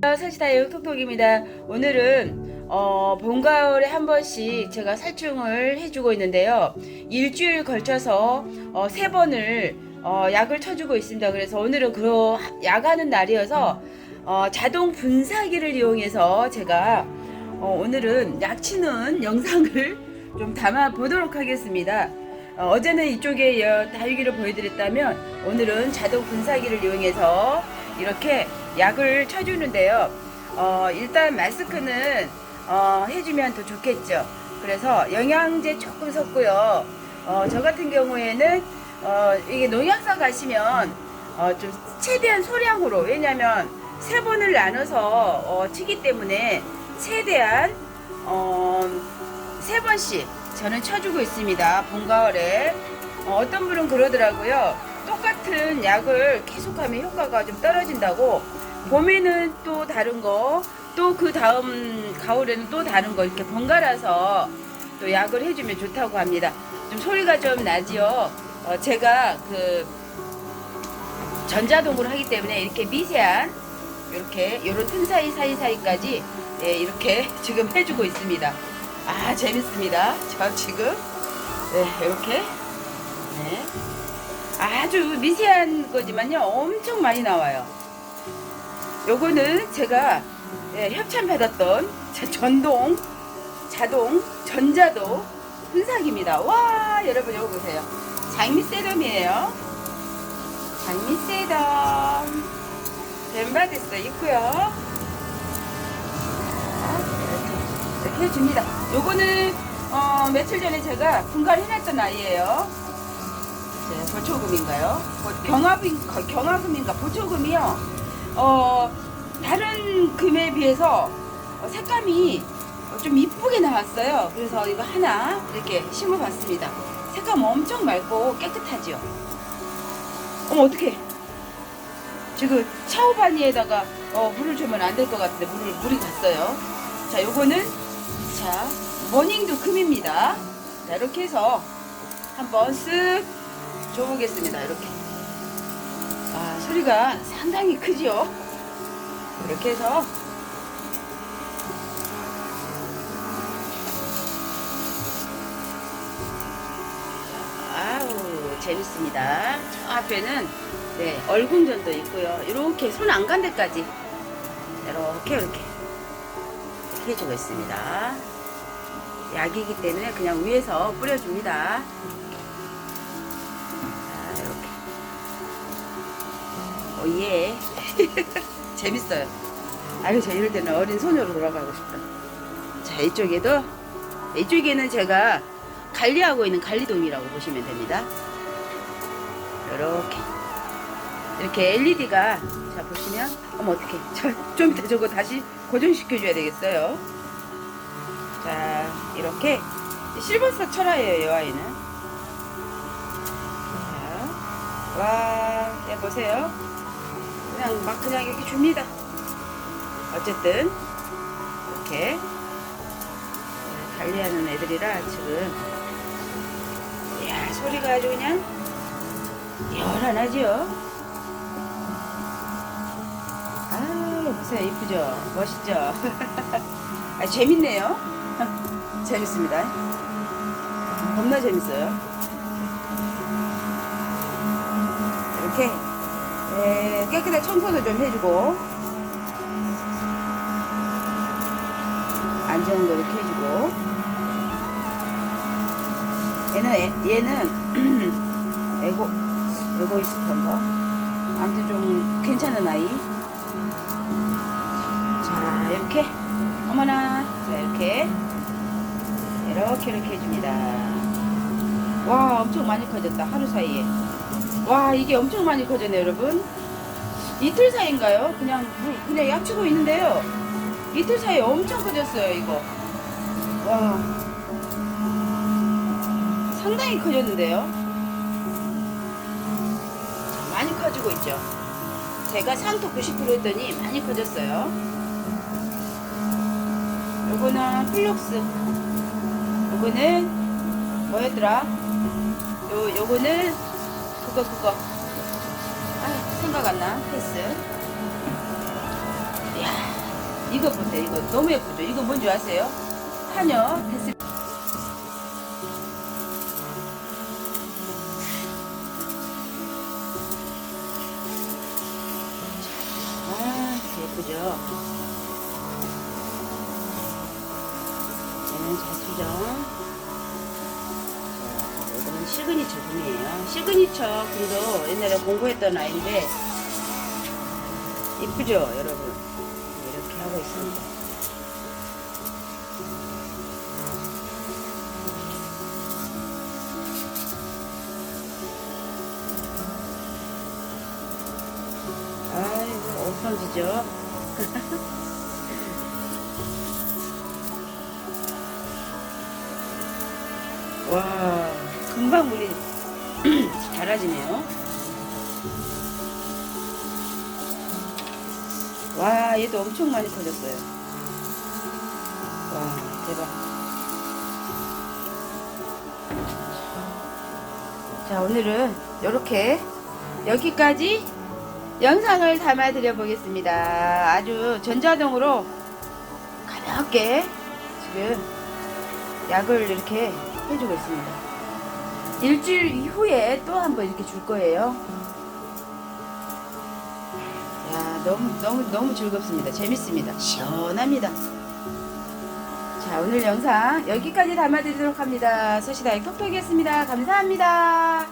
사시다요 톡톡입니다. 오늘은 어, 봄 가을에 한 번씩 제가 살충을 해주고 있는데요. 일주일 걸쳐서 어, 세 번을 어, 약을 쳐주고 있습니다. 그래서 오늘은 그 약하는 날이어서 어, 자동 분사기를 이용해서 제가 어, 오늘은 약 치는 영상을 좀 담아 보도록 하겠습니다. 어, 어제는 이쪽에 여- 다육이를 보여드렸다면 오늘은 자동 분사기를 이용해서 이렇게 약을 쳐주는데요. 어, 일단 마스크는 어, 해주면 더 좋겠죠. 그래서 영양제 조금 섞고요. 어, 저 같은 경우에는 어, 이게 농약사 가시면 어, 좀 최대한 소량으로 왜냐하면 세 번을 나눠서 어, 치기 때문에 최대한 어, 세 번씩 저는 쳐주고 있습니다. 봄 가을에 어, 어떤 분은 그러더라고요. 똑같은 약을 계속하면 효과가 좀 떨어진다고 봄에는 또 다른 거, 또 그 다음 가을에는 또 다른 거 이렇게 번갈아서 또 약을 해주면 좋다고 합니다. 좀 소리가 좀 나지요. 어, 제가 그 전자동으로 하기 때문에 이렇게 미세한 이렇게 이런 틈 사이 사이 사이까지 예, 이렇게 지금 해주고 있습니다. 아 재밌습니다. 저 지금 네, 이렇게 네. 아주 미세한 거지만요 엄청 많이 나와요. 요거는 제가 예, 협찬 받았던 제 전동 자동 전자도 분사기입니다. 와 여러분 이거 보세요. 장미 세럼이에요. 장미 세럼 뱀바데스 있고요. 이렇게, 해줍니다. 요거는 어, 며칠 전에 제가 분갈해놨던 아이예요. 제 보초금인가요? 보- 경화금, 거- 경화금인가? 보초금이요. 어, 다른 금에 비해서 어, 색감이 어, 좀 이쁘게 나왔어요. 그래서 이거 하나 이렇게 심어봤습니다. 색감 엄청 맑고 깨끗하지요. 어머, 어떡해. 지금 샤오바니에다가 어, 물을 주면 안 될 것 같은데 물을, 물이 갔어요. 자, 요거는 자 모닝도 금입니다. 자, 이렇게 해서 한번 쓱 줘보겠습니다. 이렇게. 아, 소리가 상당히 크지요? 이렇게 해서 아우 재밌습니다. 저 앞에는 네 얼궁전도 있고요. 이렇게 손 안 간 데까지 이렇게 이렇게 이렇게 해주고 있습니다. 약이기 때문에 그냥 위에서 뿌려줍니다. 자, 이렇게. 오 예. 재밌어요. 아유, 저 이럴 때는 어린 소녀로 돌아가고 싶다. 자, 이쪽에도, 이쪽에는 제가 관리하고 있는 관리동이라고 보시면 됩니다. 이렇게. 이렇게 LED가, 자, 보시면, 어머, 어떡해. 저, 좀 이따 저거 다시 고정시켜줘야 되겠어요. 자, 이렇게. 실버사 철화예요, 이 아이는. 자, 와, 예, 보세요. 그냥 막 그냥 이렇게 줍니다. 어쨌든, 이렇게. 관리하는 애들이라 지금. 이야, 소리가 아주 그냥 열한하죠? 아, 보세요. 이쁘죠? 멋있죠? 아, 재밌네요. 재밌습니다. 겁나 재밌어요. 이렇게 예, 깨끗하게 청소도 좀 해주고 안 좋은 거 이렇게 해주고. 얘는 애- 얘는 에고 에고이스트인가 아무튼 좀 괜찮은 아이. 자 이렇게. 어머나. 자 이렇게. 이렇게 이렇게 해줍니다. 와 엄청 많이 커졌다 하루 사이에. 와 이게 엄청 많이 커졌네요 여러분 이틀 사이인가요? 그냥 물 그냥 약 치고 있는데요. 이틀 사이에 엄청 커졌어요 이거. 와. 상당히 커졌는데요. 자, 많이 커지고 있죠. 제가 상토 90% 했더니 많이 커졌어요. 요거는 플룩스. 요거는 뭐였더라? 요 요거는 그거 그거. 아 생각 안 나 패스 이야 이거 보세요. 이거 너무 예쁘죠? 이거 뭔지 아세요? 하녀 데스 아, 예쁘죠? 얘는 자수정. 시그니처 금이에요. 시그니처 금도 옛날에 공부했던 아이인데, 이쁘죠, 여러분? 이렇게 하고 있습니다. 아이고, 없어지죠? 와, 금방 물이 달아지네요. 와, 얘도 엄청 많이 커졌어요. 와, 대박. 자, 오늘은 이렇게 여기까지 영상을 담아 드려 보겠습니다. 아주 전자동으로 가볍게 지금 약을 이렇게 해주고 있습니다. 일주일 이후에 또 한번 이렇게 줄 거예요. 야, 너무, 너무, 너무 즐겁습니다. 재밌습니다. 시원합니다. 자, 오늘 영상 여기까지 담아드리도록 합니다. 서시다의 톡톡이었습니다. 감사합니다.